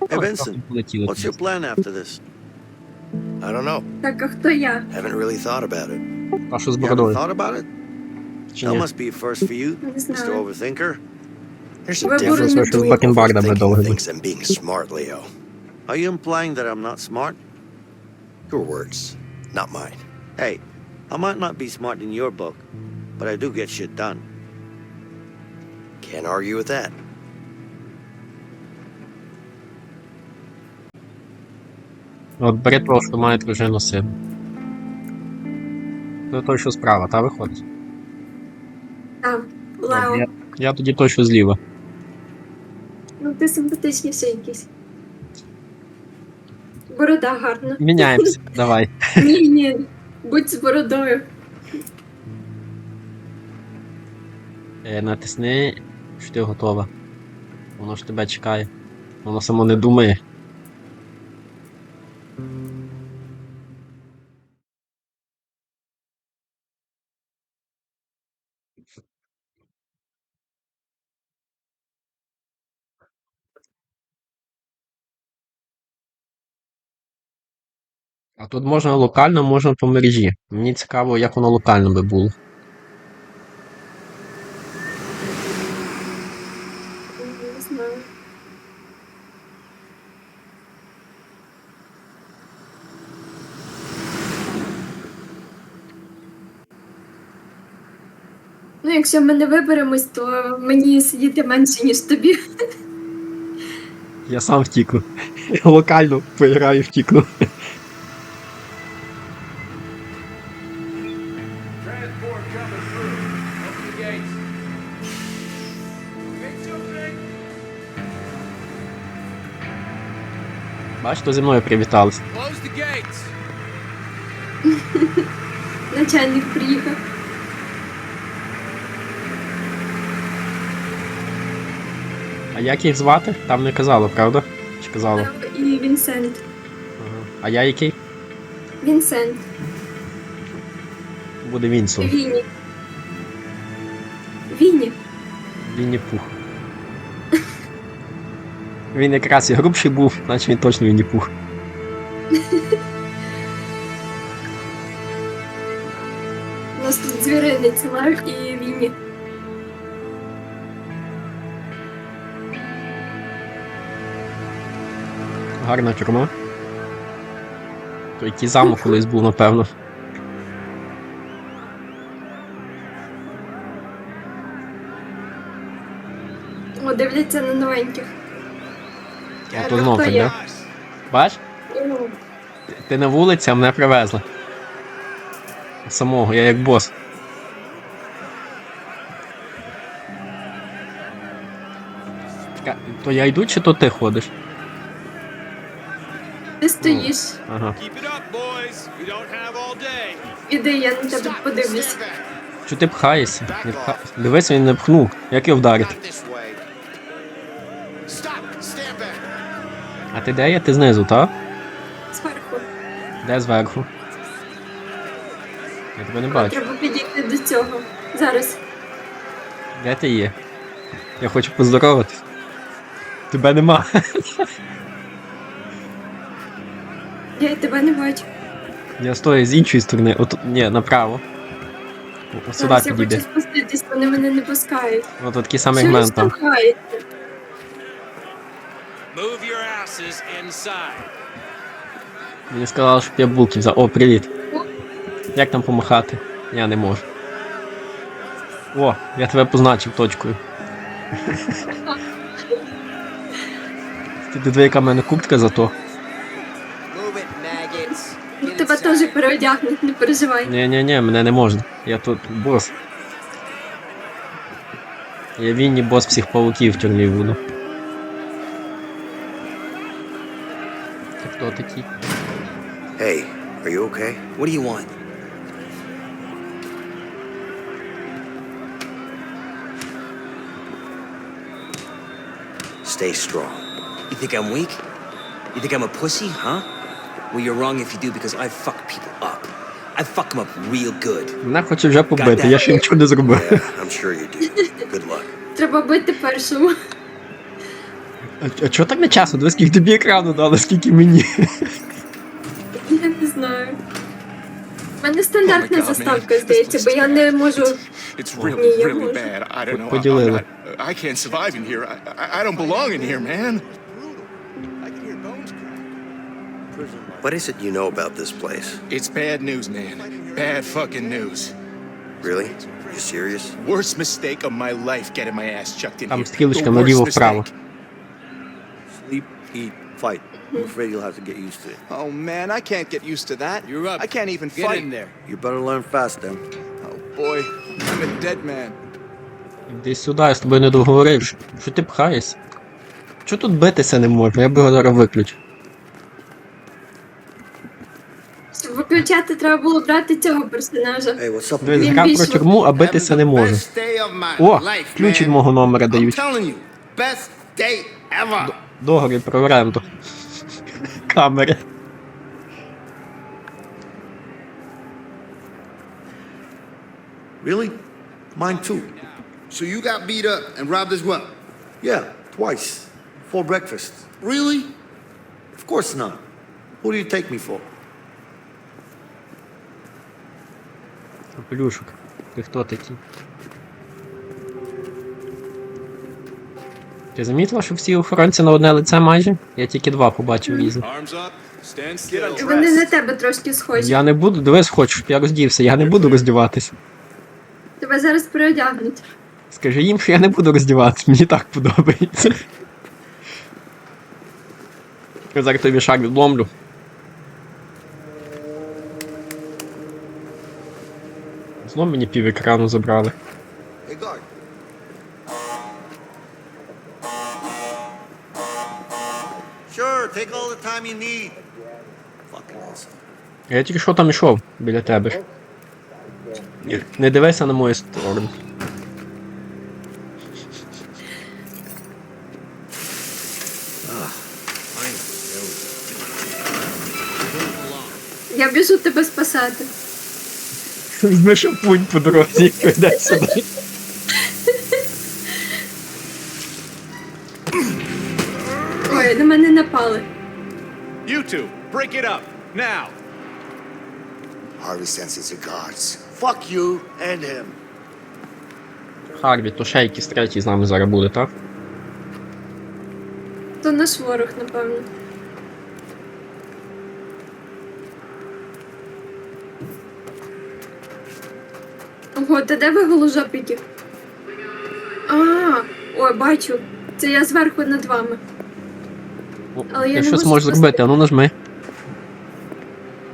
Hey, Ой, Vincent, трохи полетіли. what's your plan after this? I don't know. Так, а хто я? Haven't really thought about it. А що з You haven't бородою? thought about it? Чи That ні? must be a first for you, Не Mr. знаю. Overthinker. There's a We're difference born in between Бакенбардом overthinking довго things and being smart, Leo. Are you implying that I'm not smart? Your words, not mine. Hey, I might not be smart in your book, but I do get shit done. Can't argue with that. От бери того, що має дружину сину. Ну той, що справа, та виходить? Там, От Лео. Я, я тоді той, що зліва. Ну ти симпатичніший якийсь. Борода гарна. Міняємося, давай. Ні, ні. Будь з бородою. Е, натисни, що ти готова. Воно ж тебе чекає. Воно само не думає. А тут можна локально, можна по мережі. Мені цікаво, як воно локально би було. Не знаю. Ну, якщо ми не виберемось, то мені сидіти менше, ніж тобі. Я сам втікну. Локально поіграю втікну. То зі мною привітались. Начальник приїхав. А як їх звати? Там не казало, правда? Чи казало? І Вінсент. Ага. А я який? Вінсент. Буде Вінсон. Вінні. Вінні. Вінні Пух. Він якраз і грубший був, наче він точно Вінні Пух. У нас тут звіринець Лев і Вінні. Гарна тюрма. То який замок колись був, напевно. О, дивляться на новеньких. То знов так, да? Бач? О, Ти на вулиці, а мене привезли. Самого, я як бос. То я йду, чи то ти ходиш? Ти стоїш. Ага. All day. Іди, я на тебе подивлюсь. Що ти пхаєшся? Не пха... Дивись, він не пхнув. Як його вдарити? А ти де є? Ти знизу, так? Зверху. Де зверху? Я тебе не бачу. Треба підійти до цього. Зараз. Де ти є? Я хочу поздороватись. Тебе нема. Я й тебе не бачу. Я стою з іншої сторони. От, ні, направо. Сюди Зараз я хочу спуститись, вони мене не пускають. От такий самий Що ви там. штовхаєте? Move your asses inside. Мені сказали, щоб я булки взяв. О, привіт. Як там помахати? Я не можу. О, я тебе позначив точкою. Ти диви, яка в мене куртка зато. Ну, Тебе теж переодягнуть, не переживай. Ні, ні, ні, мене не можна. Я тут бос. Я вінні бос всіх пауків в тюрмі буду. Ти хто такий? Hey, are you okay? What do you want? Stay strong. You think I'm weak? You think I'm a pussy, huh? Well, you're wrong if you do because I fuck people up. I fuck them up real good. Хоче вже побити, я ще нічого не зробив. Yeah, I'm sure you do. Good luck. Треба бити першому. А, а чого так не чесно? Диви, скільки тобі екрану дали, скільки мені. У мене стандартна Oh my God, заставка, man. здається, бо я не можу. It's Ні, really, я really можу. bad. I don't know. I, Поділили. I, I can't survive in here. I, I, I don't belong in here, man. I can hear bones crack. What is it you know about this place? It's bad news, man. Bad fucking news. Really? You serious? Worst mistake of my life getting my ass chucked in Там here. стрілочка The worst наліво-вправо. mistake. Sleep, eat, fight. I'm afraid you'll have to get used to it. Oh man, I can't get used to that. You're up. I can't even Get fight. in there. You better learn fast, then. Oh boy, I'm a dead man. Іди сюди, я з тобою не договорився. Що ти пхаєшся? Чого тут битися не можна? Я б його зараз виключив. Щоб виключати, треба було брати цього персонажа. Hey, what's up? Він грав про тюрму, а битися не може. Best day of my О, life, ключ від man. мого номера I'm дають. telling you, best day ever. Договір про оренду. Камери. Really? Mine too. So you got beat up and robbed as well? Yeah, twice. For breakfast. Really? Of course not. Who do you take me for? Плюшок. Ти хто такий? Ти замітила, що всі охоронці на одне лице майже? Я тільки два побачив still. Вони на тебе трошки схожі. Я не буду, дивись, хочу, щоб я роздівся, я не буду роздіватись. Тебе зараз переодягнуть. Скажи їм, що я не буду роздіватись, мені так подобається. Я зараз тобі шаг відломлю. Знов мені пів екрану забрали. Hey, guard. Sure, take you need. Fucking awesome. Я тільки що там ішов біля тебе ж. Не дивися на мою сторону. Я біжу тебе спасати. Візьми шампунь по дорозі, йде сюди. Ой, на мене напали. You two, break it up. Now. Harvey sends his regards. Fuck you and him. Харві, то ще якийсь третій з нами зараз буде, так? То наш ворог, напевно. Ого, та де ви голожопики? А, ой, бачу. Це я зверху над вами. О, Але я я не щось можу можу спасти. зробити, а ну нажми.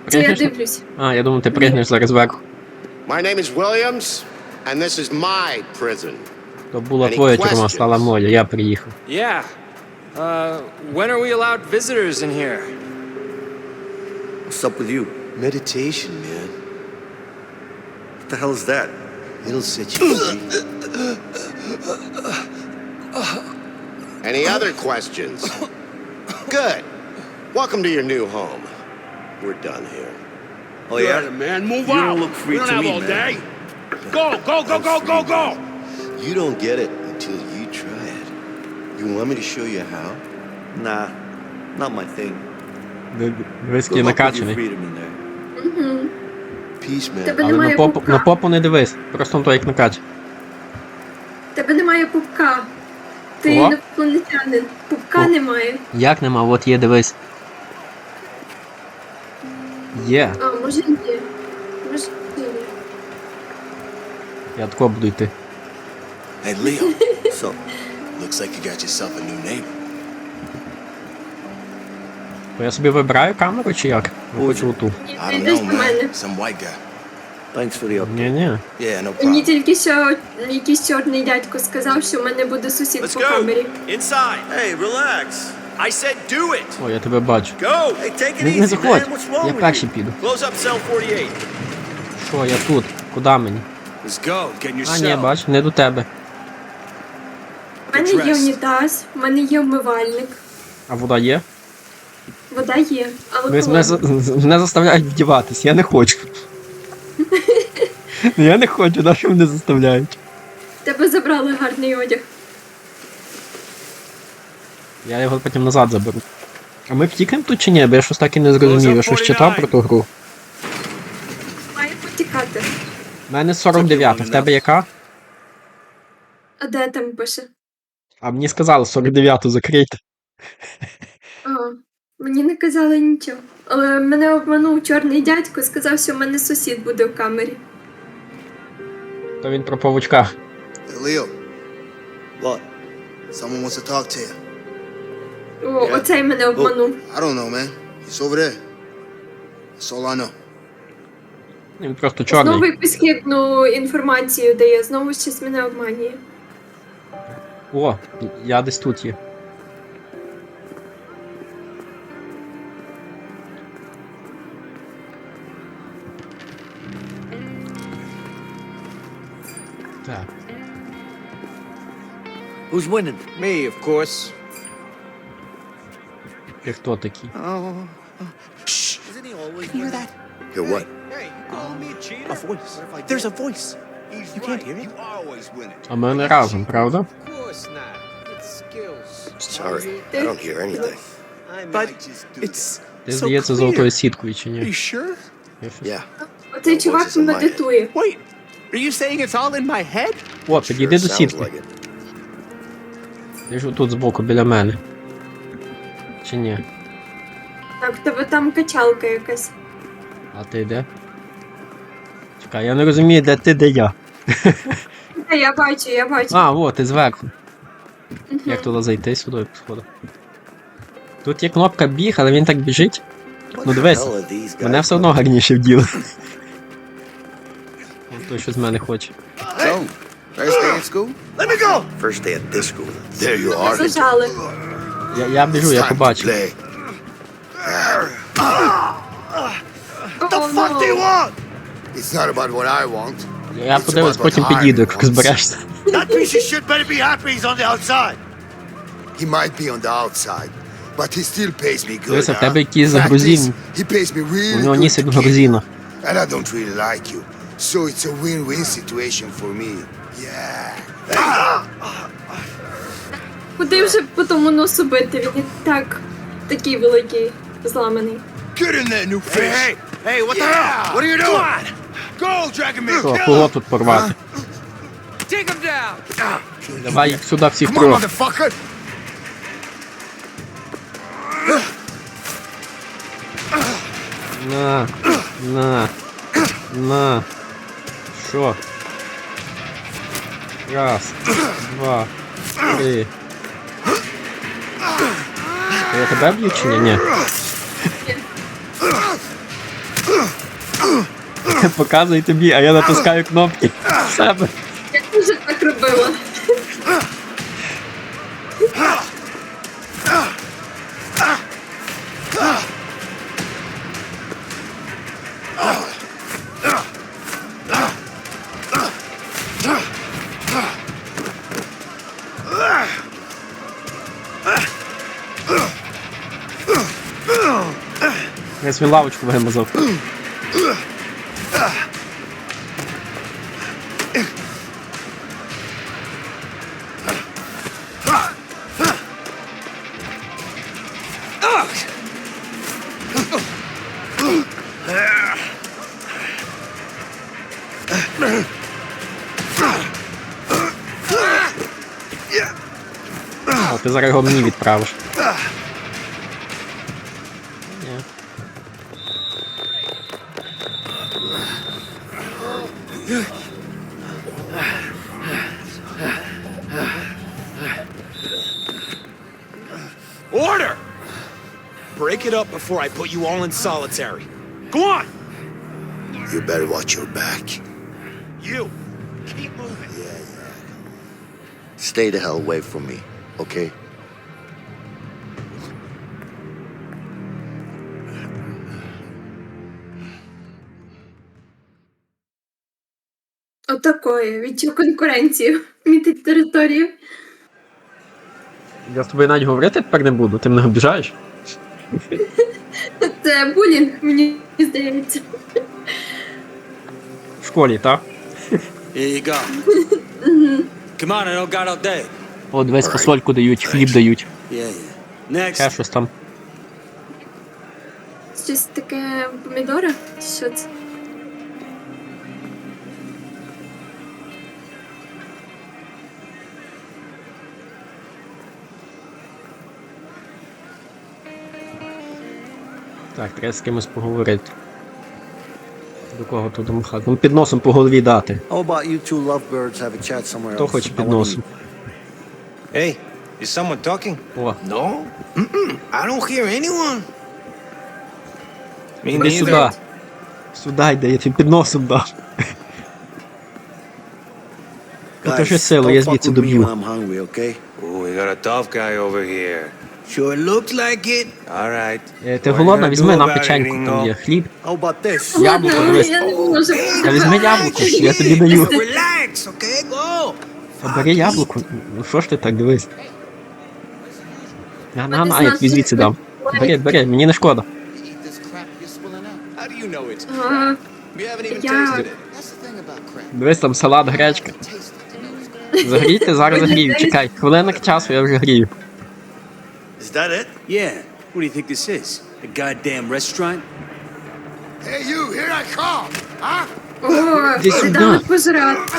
Це я Пригнеш? дивлюсь. А, я думав, ти пригнеш зараз зверху. My name is Williams, and this is my prison. То була Any твоя тюрма, questions? стала моя, я приїхав. Yeah. Uh, when are we allowed visitors in here? What's up with you? Meditation, man. What the hell is that? It'll set you free. Any other questions? Good. Welcome to your new home. We're done here. Oh yeah, man, move You don't look free to me, man. Go, go, go, go, go, go. You don't get it until you try it. You want me to show you how? Nah, not my thing. Дивись, який накачаний. man. Але на попу, на попу не дивись, просто на то як накач. Тебе немає пупка. Ти О. інопланетянин. Пупка О. немає. Як нема, от є, дивись. Є. А, може є. Може є. Я тако буду йти. Hey, Leo. So, Looks like you got yourself a new neighbor. То я собі вибираю камеру чи як? Я хочу оту. І ти йдеш до мене. Some white guy. Thanks for the update. Ні, ні. Yeah, no Мені problem. тільки що якийсь чорний дядько сказав, що в мене буде сусід Let's по go. камері. Inside. Hey, relax. I said do it. О, я тебе бачу. Go. Hey, take it Не, easy, не заходь. man. What's wrong Я with перший you? піду. Close up cell 48. Що, я тут? Куди мені? Let's go. Get in your А, ні, cell. бач, не до тебе. У мене є Dressed. унітаз, в мене є вмивальник, А вода є? вода є, але Ви мене, холодна. мене заставляють вдіватись, я не хочу. Ну, Я не хочу, на що мене заставляють? Тебе забрали гарний одяг. Я його потім назад заберу. А ми втікнемо тут чи ні? Бо я щось так і не зрозумів. Я щось читав про ту гру. Має потікати. У мене 49, в тебе яка? А де там пише? А мені сказали 49 закрийте. А, мені не казали нічого. Але мене обманув чорний дядько, сказав, що в мене сусід буде в камері. То він про павучка. Hey, Leo, What? someone wants to talk to you. О, оцей мене обманув. I don't know, man. He's over there. That's all I know. Він просто чорний. Знову якусь хитну інформацію дає, знову щось мене обманює. О, я десь тут є. Так. Who's winning? Me, of course. Ти хто такий? Isn't he always Can winning? Hear that? Hear what? Hey, call me A cheater? A voice. There's a voice. He's You can't hear it. You А ми не разом, правда? Of course not. It's skills. Sorry, I don't hear anything. But it's Ти so здається clear. золотою сіткою чи Are you sure? Я щось- Yeah. Оцей чувак медитує. Wait, are you saying it's all in my head? О, підійди до сітки. Ти ж тут збоку біля мене. Чи ні? Так, в тебе там качалка якась. А ти де? Чекай, я не розумію, де ти, де я. Та я бачу, я бачу. А, о, ти зверху. Як туди зайти сюди по сходах? Тут є кнопка біг, але він так біжить. What Ну дивись, мене все одно гарніше вділо. Той щось з мене хоче. So, first day at school? Let me go! First day at this school. There you are. зажали. Я, я біжу, я Time to побачив. The fuck do you want? It's not about what I want. Я подивлюсь, потім підійду, як зберешся. That piece of shit better be happy he's on the outside. He might be on the outside, but he still pays me good. Дивися, в huh? тебе якийсь Fact грузин. is, He pays me У really нього good ніс to як keep. грузина. And I don't really like you. So it's a win-win situation for me. Yeah. Куди вже по тому носу бити? Він і так такий великий, зламаний. Get in there, new Hey, hey, hey, what the hell? What are you doing? Go, Dragon Man! Що, кого тут порвати? Take him down! Давай їх сюди всіх Come on, трьох. motherfucker! На, на, на. Що? Раз, два, три. Я тебе б'ю чи ні? Ні. Показуй тобі, а я натискаю кнопки. в Себе. Я теж так робила. Я свій лавочку вимазав. Break it up before I put you all in solitary. Go on! You better watch your back. You! Keep moving. Yeah, yeah. Stay the hell away from me, okay? Отакої. Відчув конкуренцію. Мітить територію. Я з тобою навіть говорити тепер не буду, ти мене обіжаєш? Це булінг, мені здається. В школі, так? Here you go. Come on, I don't got all day. От весь фасольку дають, хліб дають. Yeah, yeah. Ще щось там. Щось таке помідори? Що це? Так, треба з кимось поговорити. До кого тут домахати? Ну під носом по голові дати. Хто хоче під носом? Hey, is someone talking? О, No? Mm-mm. I don't hear anyone. Me іди сюди. Сюди йде, я тобі під носом дав. Ну ж силу, я звідси доб'ю. Ooh, we got a tough guy over here. Sure looks like it. All right. Е, Ти голодна, візьми нам печеньку, там є хліб. How about this? Яблуко, дивись. я не можу. Та візьми яблуко, я тобі даю. Relax, okay? Go. Та бери яблуко. Ну що ж ти так дивись? На, на, на, я тобі звідси дам. Бери, бери, мені не шкода. Eat this crap you're spilling out. How do you know it's А, You haven't even Yeah. tasted it. That's the thing about crap. Дивись, там салат, гречка. Taste it. Загрійте, зараз загрію. Чекай, хвилинок часу, я вже грію. Is that it? Yeah. What do you think this is? A goddamn restaurant? Hey, you, here I come. Huh? О, Іди сюди. пожрати.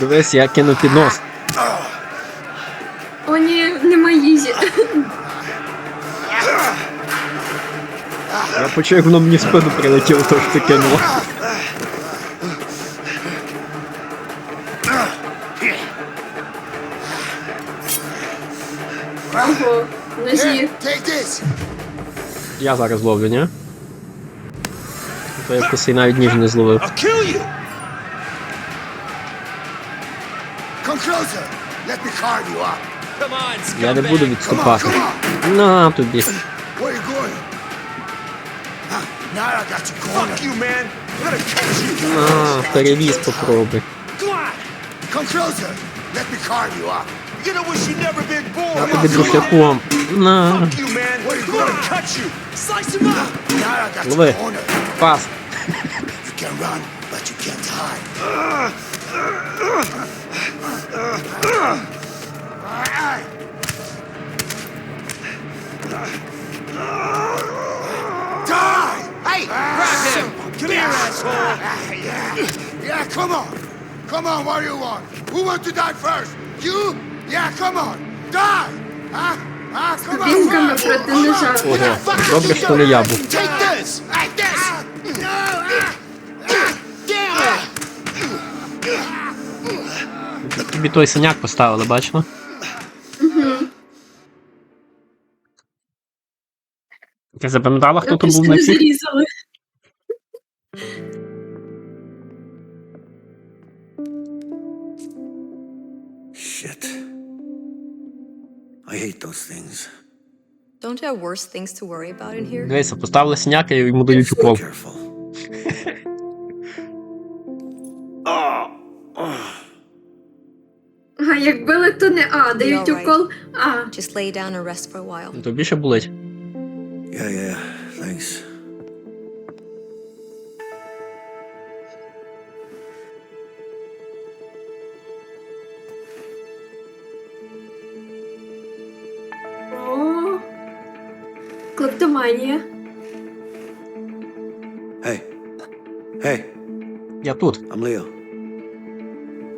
Дивись, я кину під нос. О, ні, нема їжі. Я почув, як воно мені в спину прилетіло, то що ти кинуло. Ого, ножі. Я зараз ловлю, ні? То я косий навіть ніж не зловив. Я не буду відступати. На тобі. На, перевіз попробуй. Come closer. Let me carve you up. You're gonna wish you'd never been born. Тобі друшляком. На, Fuck you, man. I'm gonna cut you. Slice him up. Now I got Лови. you cornered. пас. You can run, but you can't hide. Alright. Die! Hey, grab him! Come here, asshole. Yeah, yeah, come on. Come on, what do you want? Who wants to die first? You? Yeah, come on. Die! Huh? Huh? Come on. Бінками first. проти ножа. Ого, добре, що не я був. Take this! Like this! No! ah, ah, Damn it! Тобі той синяк поставили, бачно? Ти запам'ятала, хто тут був на Трішки I hate those things. Don't you have worse things to worry about in here? Дивися, поставили синяк і йому дають укол. careful. oh, oh. Як били, то не А, дають You're right. укол А. Just lay down and rest for a while. Тобі ще болить. Yeah, yeah, thanks. клептоманія. Hey. Hey, Я тут. I'm Leo.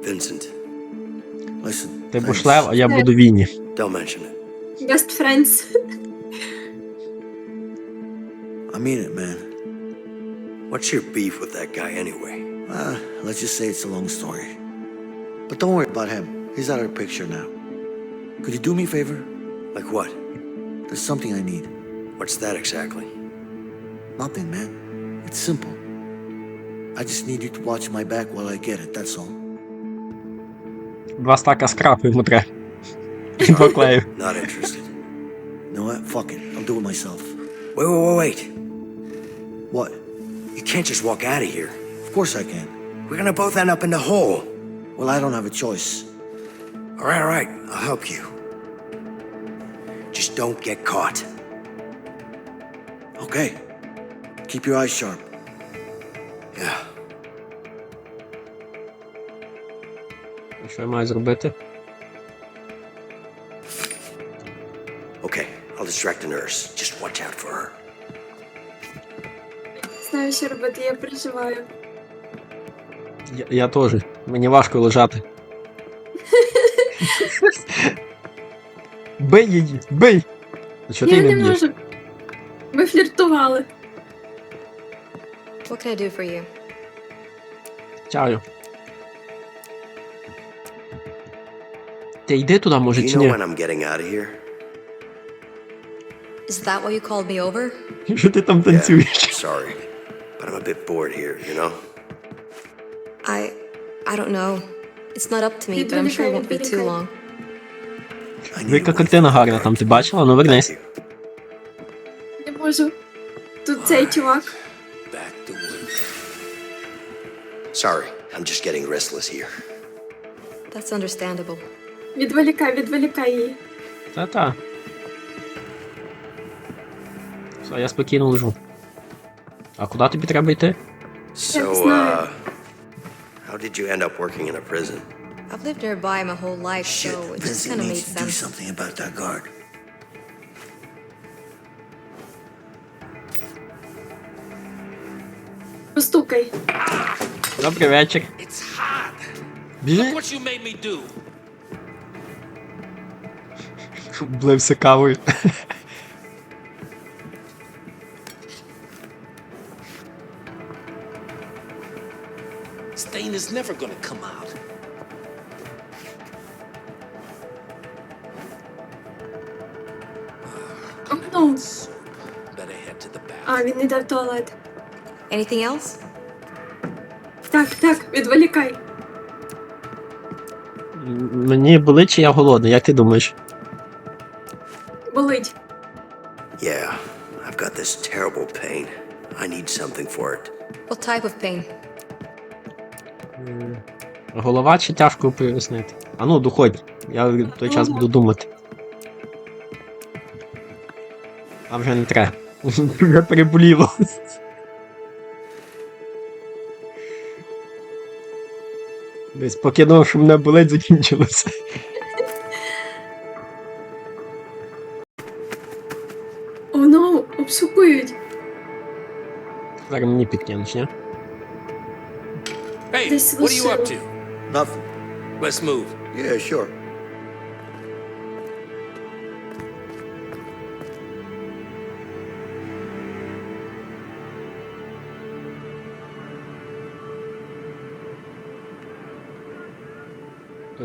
Vincent, Listen. Ти thanks. будеш лев, а я буду Вінні. don't mention it. Best friends. I mean it, man. What's your beef with that guy anyway? Uh, let's just say it's a long story. But don't worry about him. He's out of the picture now. Could you do me a favor? Like what? There's something I need. What's that exactly? Nothing, man. It's simple. I just need you to watch my back while I get it, that's all. Два стака скрапу йому треба. І два клею. Not interested. You know what? Fuck it. I'll do it myself. Wait, wait, wait, wait. What? You can't just walk out of here. Of course I can. We're gonna both end up in the hole. Well, I don't have a choice. All right, all right. I'll help you. Just don't get caught. Okay. Keep your eyes sharp. Yeah. Що я маю зробити? Okay, I'll distract the nurse. Just watch out for her. Знаю, що робити, я переживаю. Я, я теж. Мені важко лежати. Бий її! Бий! А чого ти я її не не б'єш? можу. Ми фліртували. What can I do for you? Чаю. Ти йди туди, може, Do you чи know ні? when I'm getting out of here? Is that why you called me over? Що ти там танцюєш? Sorry, but I'm a bit bored here, you know? I. I don't know. It's not up to me, but I'm sure it won't be too long. I Ви яка картина гарна там, ти бачила? Ну вернись. Не можу. Тут цей чувак. Back to work. Sorry, I'm just getting restless here. That's understandable. Відволікай, відволікай її. Та-та. Все, я спокійно лежу. А куди тобі треба йти? So, знаю. uh, how did you end up working in a prison? I've lived nearby my whole life, Shit, so it just Vincent kind of made needs to do sense. something about that guard. Постукай. Добрий вечір. Біжи. What you made me do? Облився кавою. Stain is never gonna come out. О, ну. Better head to the back. А, він іде в туалет. Anything else? Так, так, відволікай. Мені болить, чи я голодний, як ти думаєш? Болить. Yeah, I've got this terrible pain. I need something for it. What type of pain? Голова чи тяжко пояснити? А ну, доходь. Я в той час буду думати. А вже не треба. Вже переболіло. Десь поки думав, що мене болить, закінчилося. О, ну, обшукують. Зараз мені підкинеш, ні? Hey, This what are you up to? Nothing. Let's move. Yeah, sure.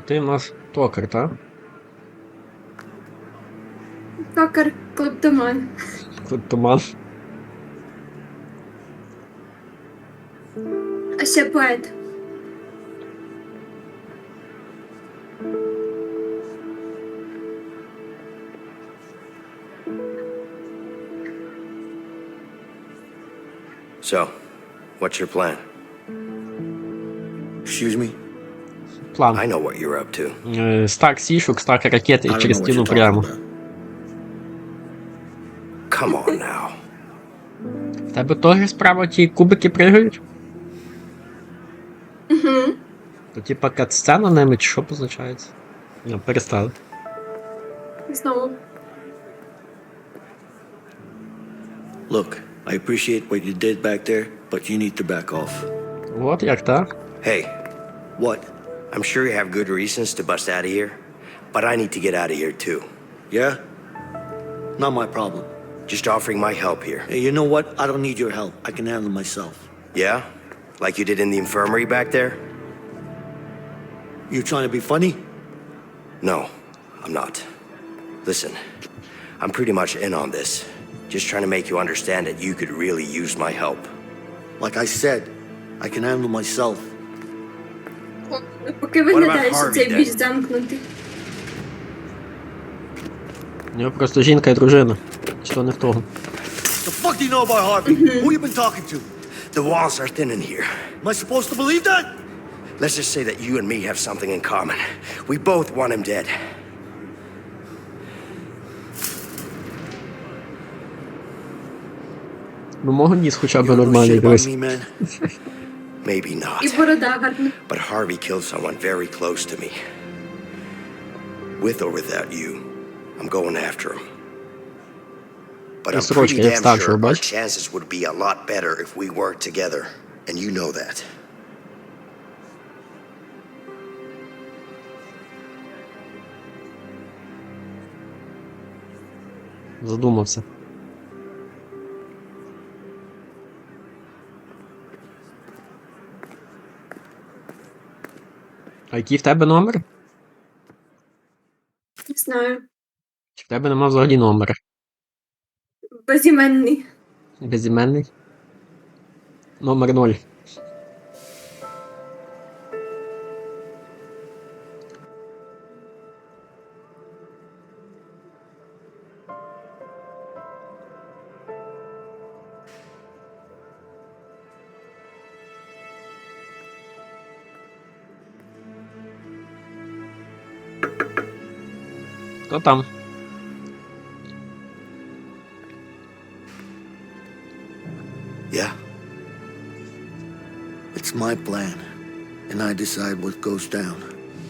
Ти в нас токар, так? Токар, клептоман. Тут туман. А ще поет. So, what's your plan? Excuse me? План. I know what you're up to. Е, Стак сішок, стак ракет і через стіну прямо. Come on now. В тебе теж справа ті кубики пригають? Угу. То типа кат-сцена ними, чи що позначається? Ну, перестали. Знову. Look, I appreciate what you did back there, but you need to back off. От як так? Hey, What? I'm sure you have good reasons to bust out of here, but I need to get out of here too. Yeah? Not my problem. Just offering my help here. Hey, you know what? I don't need your help. I can handle myself. Yeah? Like you did in the infirmary back there? You trying to be funny? No, I'm not. Listen, I'm pretty much in on this. Just trying to make you understand that you could really use my help. Like I said, I can handle myself. Поки виглядає, що цей більш замкнутий. У нього просто жінка і дружина. Чи то не в того? The fuck do you know about Harvey? Who you been talking to? The walls are thin in here. Am I supposed to believe that? Let's just say that you and me have something in common. We both want him dead. Ну, мого ніс хоча б нормальний, дивись. me, man. Maybe І not. борода гарна. But Harvey killed someone very close to me. With or without you, I'm going after him. But I'm срочка, pretty як damn старшого, sure our бачиш? chances would be a lot better if we worked together. And you know that. Задумався. А який в тебе номер? Не знаю. Чи в тебе нема взагалі номера? Безіменний. Безіменний? Номер 0. Kto? Yeah. It's my plan, and I decide what goes down.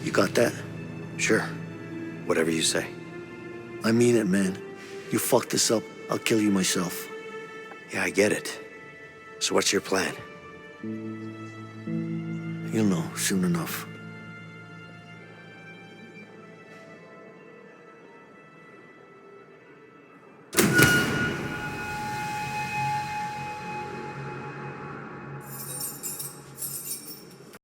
You got that? Sure. Whatever you say. I mean it, man. You fuck this up, I'll kill you myself. Yeah, I get it. So what's your plan? You'll know soon enough.